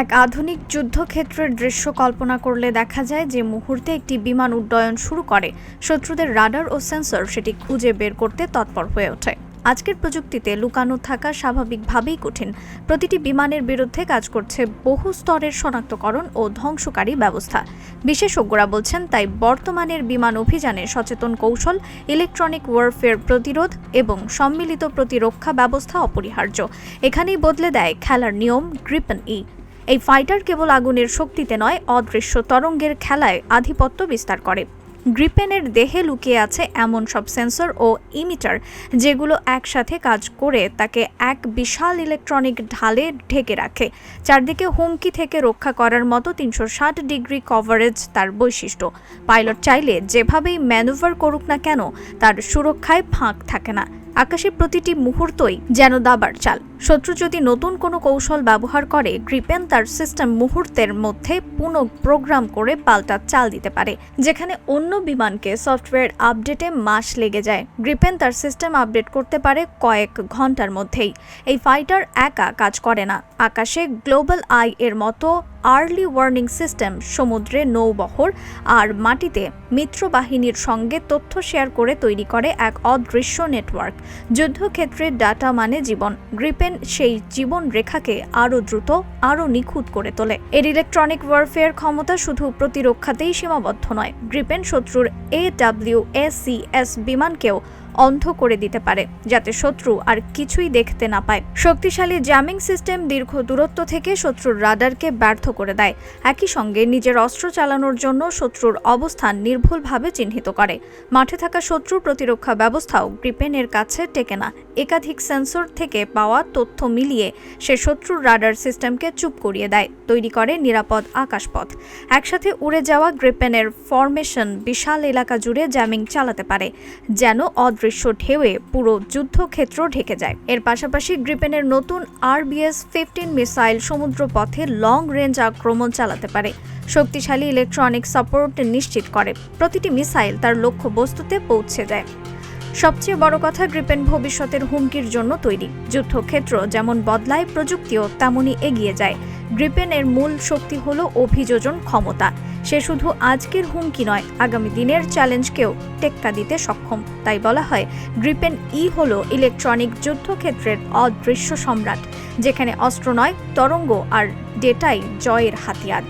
এক আধুনিক যুদ্ধক্ষেত্রের দৃশ্য কল্পনা করলে দেখা যায় যে মুহূর্তে একটি বিমান উড্ডয়ন শুরু করে। শত্রুদের রাডার ও সেন্সর সেটি খুঁজে বের করতে তৎপর হয়ে ওঠে। আজকের প্রযুক্তিতে লুকানো থাকা স্বাভাবিকভাবেই কঠিন। প্রতিটি বিমানের বিরুদ্ধে কাজ করছে বহু স্তরের শনাক্তকরণ ও ধ্বংসকারী ব্যবস্থা। বিশেষজ্ঞরা বলছেন, তাই বর্তমানের বিমান অভিযানে সচেতন কৌশল, ইলেকট্রনিক ওয়ারফেয়ার প্রতিরোধ এবং সম্মিলিত প্রতিরক্ষা ব্যবস্থা অপরিহার্য। এখানেই বদলে দেয় খেলার নিয়ম গ্রিপন ই এই ফাইটার কেবল আগুনের শক্তিতে নয়, অদৃশ্য তরঙ্গের খেলায় আধিপত্য বিস্তার করে। গ্রিপেনের দেহে লুকিয়ে আছে এমন সব সেন্সর ও ইমিটার যেগুলো একসাথে কাজ করে তাকে এক বিশাল ইলেকট্রনিক ঢালে ঢেকে রাখে। চারদিকে হুমকি থেকে রক্ষা করার মতো তিনশো ষাট ডিগ্রি কভারেজ তার বৈশিষ্ট্য। পাইলট চাইলে যেভাবেই ম্যানুভার করুক না কেন, তার সুরক্ষায় ফাঁক থাকে না। আকাশে প্রতিটি মুহূর্তই যেন দাবার চাল। শত্রু যদি নতুন কোনো কৌশল ব্যবহার করে গ্রিপেন তার সিস্টেম মুহূর্তের মধ্যে পুনঃ প্রোগ্রাম করে পাল্টা চাল দিতে পারে, যেখানে অন্য বিমানকে সফটওয়্যার আপডেটে মাস লেগে যায়। গ্রিপেন তার সিস্টেম আপডেট করতে পারে কয়েক ঘণ্টার মধ্যেই। এই ফাইটার একা কাজ করে না। আকাশে গ্লোবাল আই এর মতো আর্লি ওয়ার্নিং সিস্টেম সমুদ্রে নৌবহর আর মাটিতে মিত্র বাহিনীর সঙ্গে তথ্য শেয়ার করে তৈরি করে এক অদৃশ্য নেটওয়ার্ক যুদ্ধক্ষেত্রে ডাটা মানে জীবন। গ্রিপেন সেই জীবন রেখাকে আরও দ্রুত, আরও নিখুঁত করে তোলে। এর ইলেকট্রনিক ওয়ারফেয়ার ক্ষমতা শুধু প্রতিরক্ষাতেই সীমাবদ্ধ নয়। গ্রিপেন শত্রুর A W S C S বিমানকেও অন্ধ করে দিতে পারে, যাতে শত্রু আর কিছুই দেখতে না পায়। শক্তিশালী জ্যামিং সিস্টেম দীর্ঘ দূরত্ব থেকে শত্রুর রাডারকে ব্যর্থ করে দেয়। একই সঙ্গে নিজের অস্ত্র চালানোর জন্য শত্রুর অবস্থান নির্ভুলভাবে চিহ্নিত করে। মাঠে থাকা শত্রু প্রতিরক্ষা ব্যবস্থাও গ্রিপেনের কাছে টেকে না। একাধিক সেন্সর থেকে পাওয়া তথ্য মিলিয়ে সে শত্রুর রাডার সিস্টেমকে চুপ করিয়ে দেয়, তৈরি করে নিরাপদ আকাশপথ। একসাথে উড়ে যাওয়া গ্রিপেনের ফরমেশন বিশাল এলাকা জুড়ে জ্যামিং চালাতে পারে, যেন অদৃশ্য ঢেউয়ে পুরো যুদ্ধক্ষেত্র ঢেকে যায়। এর পাশাপাশি গ্রিপেনের নতুন আরবিএস ফিফটিন মিসাইল সমুদ্র পথে লং রেঞ্জ আক্রমণ চালাতে পারে। শক্তিশালী ইলেকট্রনিক সাপোর্ট নিশ্চিত করে। প্রতিটি মিসাইল তার লক্ষ্য বস্তুতে পৌঁছে যায়। সবচেয়ে বড় কথা গ্রিপেন ভবিষ্যতের হুমকির জন্য তৈরি। যুদ্ধক্ষেত্র যেমন বদলায় প্রযুক্তিও তেমনই এগিয়ে যায়। গ্রিপেনের মূল শক্তি হল অভিযোজন ক্ষমতা। সে শুধু আজকের হুমকি নয়, আগামী দিনের চ্যালেঞ্জকেও টেক্কা দিতে সক্ষম। তাই বলা হয়, গ্রিপেন ই হল ইলেকট্রনিক যুদ্ধক্ষেত্রের অদৃশ্য সম্রাট, যেখানে অস্ত্র নয়, তরঙ্গ আর ডেটাই জয়ের হাতিয়ার।